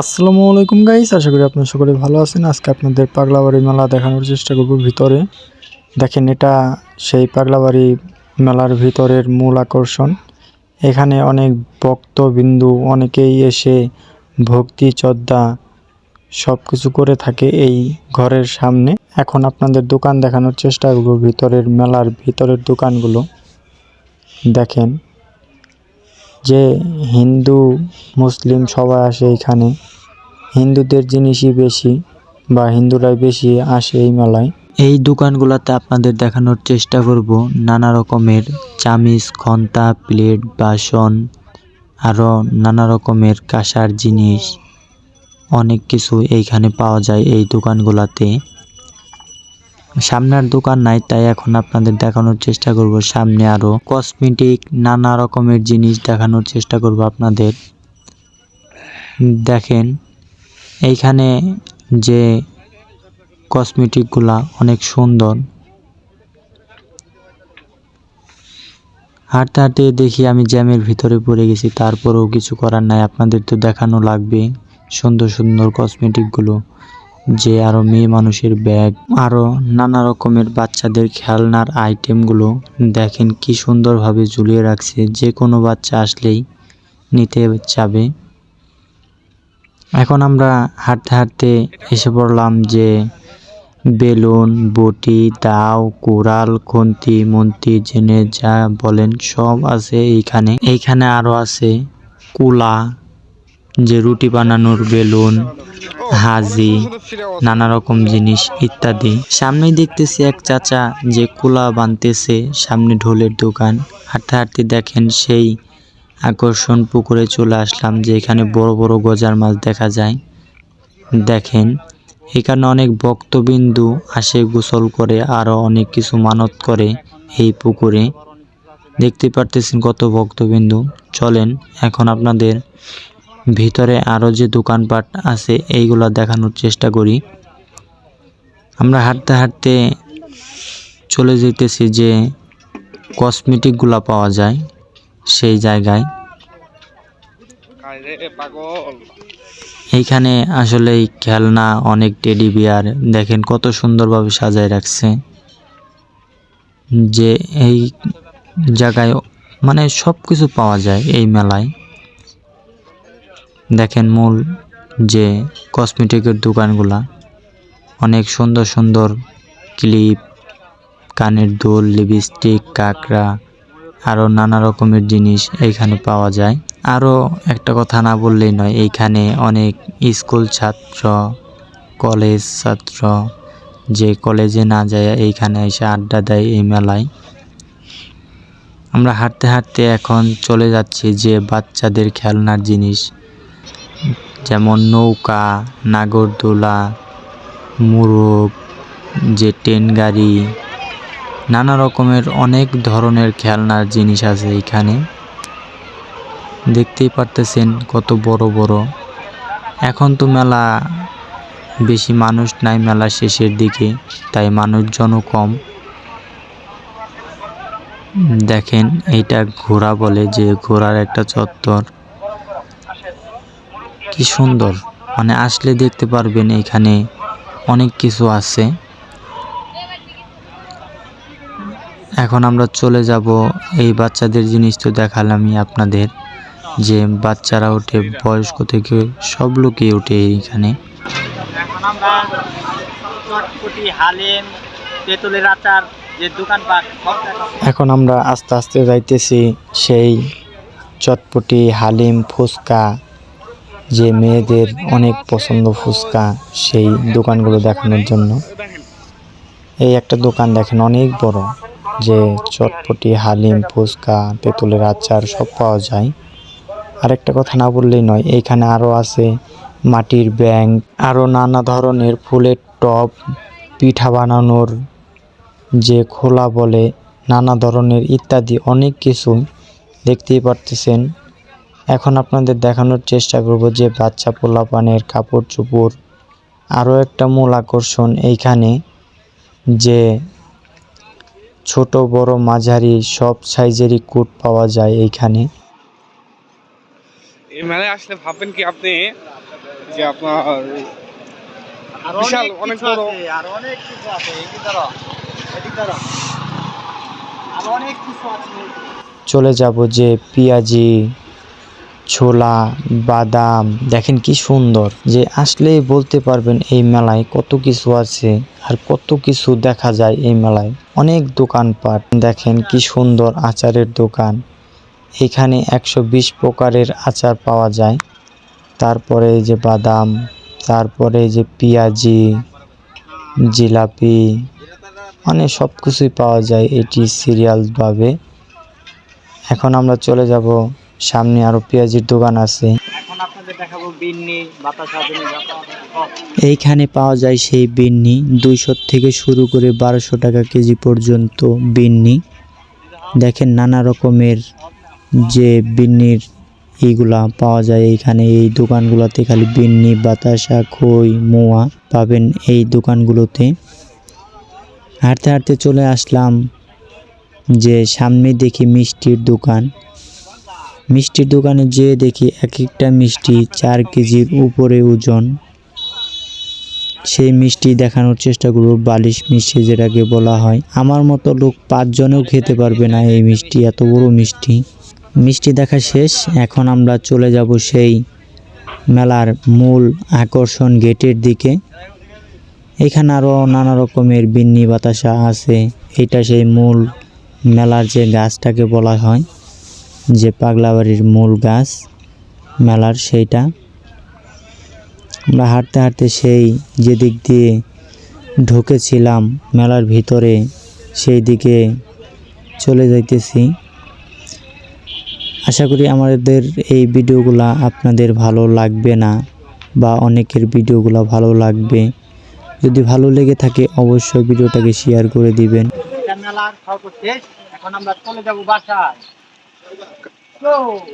আসসালামু আলাইকুম গাইস, আশা করি আপনারা সকলে ভালো আছেন। আজকে আপনাদের পাগলাবাড়ি মেলা দেখানোর চেষ্টা করব ভিতরে। দেখেন এটা সেই পাগলাবাড়ি মেলার ভিতরের মূল আকর্ষণ। এখানে অনেক ভক্তবিন্দু, অনেকেই এসে ভক্তি শ্রদ্ধা সব কিছু করে থাকে এই ঘরের সামনে। এখন আপনাদের দোকান দেখানোর চেষ্টা করব ভিতরের মেলার ভিতরের দোকানগুলো। দেখেন যে হিন্দু, মুসলিম সবাই আসে এখানে। হিন্দুদের জিনিসই বেশি বা হিন্দুরাই বেশি আসে এই মেলায়। এই দোকানগুলোতে আপনাদের দেখানোর চেষ্টা করব নানা রকমের চামিচ, খন্তা, প্লেট, বাসন, আরও নানা রকমের কাঁসার জিনিস। অনেক কিছু এইখানে পাওয়া যায় এই দোকানগুলোতে। সামনে আর দোকান নাই, তাই এখন আপনাদের দেখানোর চেষ্টা করব। সামনে আরও কসমেটিক নানা রকমের জিনিস দেখানোর চেষ্টা করব আপনাদের। দেখেন, এইখানে যে কসমেটিকগুলা অনেক সুন্দর। হাঁটতে হাঁটতে দেখি আমি জ্যামের ভিতরে পড়ে গেছি, তারপরেও কিছু করার নাই। আপনাদের তো দেখানো লাগবে সুন্দর সুন্দর কসমেটিকগুলো যে আরও মেয়ে মানুষের ব্যাগ, আরও নানা রকমের বাচ্চাদের খেলনার আইটেমগুলো দেখেন কি সুন্দরভাবে ঝুলিয়ে রাখছে। যে কোনো বাচ্চা আসলেই নিতে যাবে এখন আমরা হাঁটতে হাঁটতে এসে পড়লাম যে বেলুন, বটি, দাও কোরাল খুন্তি, মন্তি, জেনে যা বলেন সব আছে এইখানে। এইখানে আরও আছে কুলা যে রুটি বানানোর বেলুন, হাজি, নানা রকম জিনিস ইত্যাদি। সামনেই দেখতেছি এক চাচা যে কুলা বানতেছে সামনে ঢোলের দোকান। হাঁটতে হাঁটতে দেখেন সেই আকর্ষণ পুকুরে চলে আসলাম যে এখানে বড় বড় গজার মাছ দেখা যায়। দেখেন, এখানে অনেক ভক্তবিন্দু আসে গোসল করে আরও অনেক কিছু মানত করে এই পুকুরে। দেখতে পারতেছেন কত ভক্তবিন্দু। চলেন, এখন আপনাদের ভিতরে আরও যে দোকানপাট আছে এইগুলো দেখানোর চেষ্টা করি। আমরা হাঁটতে হাঁটতে চলে যেতেছি যে কসমেটিকগুলো পাওয়া যায় সেই জায়গায়। এইখানে আসলেই খেলনা অনেক টেডি বিয়ার। দেখেন কত সুন্দরভাবে সাজায় রাখছে। যে এই জায়গায় মানে সব কিছু পাওয়া যায় এই মেলায়। দেখেন মূল যে কসমেটিকের দোকানগুলা, অনেক সুন্দর সুন্দর ক্লিপ, কানের দুল, লিপস্টিক, কাঁকড়া আরও নানা রকমের জিনিস এইখানে পাওয়া যায়। আরও একটা কথা না বললেই নয়, এইখানে অনেক স্কুল ছাত্র, কলেজ ছাত্র, যে কলেজে না যায় এইখানে এসে আড্ডা দেয় এই মেলায়। আমরা হাঁটতে হাঁটতে এখন চলে যাচ্ছি যে বাচ্চাদের খেলনার জিনিস। যেমন নৌকা, নাগরদোলা, মুরগ, যে ট্রেন গাড়ি, নানা রকমের অনেক ধরনের খেলনার জিনিস আছে এখানে। দেখতেই পারতেছেন কত বড় বড়। এখন তো মেলা বেশি মানুষ নাই মেলা শেষের দিকে, তাই মানুষজনও কম। দেখেন এইটা ঘোড়া বলে, যে ঘোড়ার একটা চত্বর। কি সুন্দর। মানে আসলে দেখতে পারবেন এখানে অনেক কিছু আছে। এখন আমরা চলে যাব এই বাচ্চাদের জিনিস তো দেখালামই আপনাদের, যে বাচ্চারা ওঠে, বয়স্ক থেকে সব লোকই ওঠে এইখানে। এখন আমরা হালিম এখন আমরা আস্তে আস্তে যাইতেছি সেই চটপটি হালিম ফুচকা যে মেয়েদের অনেক পছন্দ ফুচকা, সেই দোকানগুলো দেখানোর জন্য। এই একটা দোকান দেখেন, অনেক বড়, যে চটপটি, হালিম, ফুচকা, তেঁতুলের আচার সব পাওয়া যায়। আরেকটা কথা না বললেই নয়, এইখানে আরও আছে মাটির ব্যাংক আরও নানা ধরনের ফুলের টব, পিঠা বানানোর যে খোলা বলে, নানা ধরনের ইত্যাদি অনেক কিছু দেখতেই পারতেছেন। এখন আপনাদের দেখানোর চেষ্টা করব যে বাচ্চা পোলাপানের কাপড় চোপড়। আরও একটা মূল আকর্ষণ এইখানে যে ছোট বড় মাঝারি সব সাইজেরই কোট পাওয়া যায় এইখানে। এই মেলায় আসলে ভাববেন কি আপনি যে আপনার বিশাল, অনেক বড়। আর অনেক কিছু আছে। এদিক ধরো এদিক ধরো আর অনেক কিছু আছে। চলে যাব যে পেঁয়াজি ছোলা, বাদাম, দেখেন কি সুন্দর। যে আসলেই বলতে পারবেন এই মেলায় কত কিছু আছে আর কত কিছু দেখা যায় এই মেলায়। অনেক দোকানপাট, দেখেন কি সুন্দর আচারের দোকান। এখানে একশো বিশ প্রকারের আচার পাওয়া যায়। তারপরে এই যে বাদাম, তারপরে এই যে পেঁয়াজি, জিলাপি মানে সব কিছুই পাওয়া যায় এটি সিরিয়ালভাবে এখন আমরা চলে যাব সামনে আরও পেঁয়াজির দোকান আছে। এইখানে পাওয়া যায় সেই বিন্নি দুইশো থেকে শুরু করে বারোশো টাকা কেজি পর্যন্ত বিন্নি। দেখেন নানা রকমের যে বিন্নির এইগুলা পাওয়া যায় এইখানে। এই দোকানগুলোতে খালি বিন্নি বাতাসা খই মোয়া পাবেন এই দোকানগুলোতে। হাঁটতে হাঁটতে চলে আসলাম যে সামনে দেখি মিষ্টির দোকান। মিষ্টির দোকানে যেয়ে দেখি এক একটা মিষ্টি চার কেজির উপরে ওজন। সেই মিষ্টি দেখানোর চেষ্টা করব, বালিশ মিষ্টি যেটাকে বলা হয়। আমার মতো লোক পাঁচজনেও খেতে পারবে না এই মিষ্টি, এত বড় মিষ্টি। মিষ্টি দেখা শেষ, এখন আমরা চলে যাব সেই মেলার মূল আকর্ষণ গেটের দিকে। এখানে আরও নানা রকমের বিন্নি বাতাসা আছে। এটা সেই মূল মেলার যে গাছটাকে বলা হয়। যে পাগলাবাড়ির মূল গাছ, মেলার সেইটা। আমরা হাঁটতে হাঁটতে সেই যেদিক দিয়ে ঢুকেছিলাম, মেলার ভিতরে সেই দিকে চলে যাইতেছি। আশা করি আমাদের এই ভিডিওগুলা আপনাদের ভালো লাগবে না, বা অনেকের ভিডিওগুলো ভালো লাগবে। যদি ভালো লেগে থাকে, অবশ্যই ভিডিওটাকে শেয়ার করে দিবেন। মেলার এখন আমরা চলে বাসায়। Go!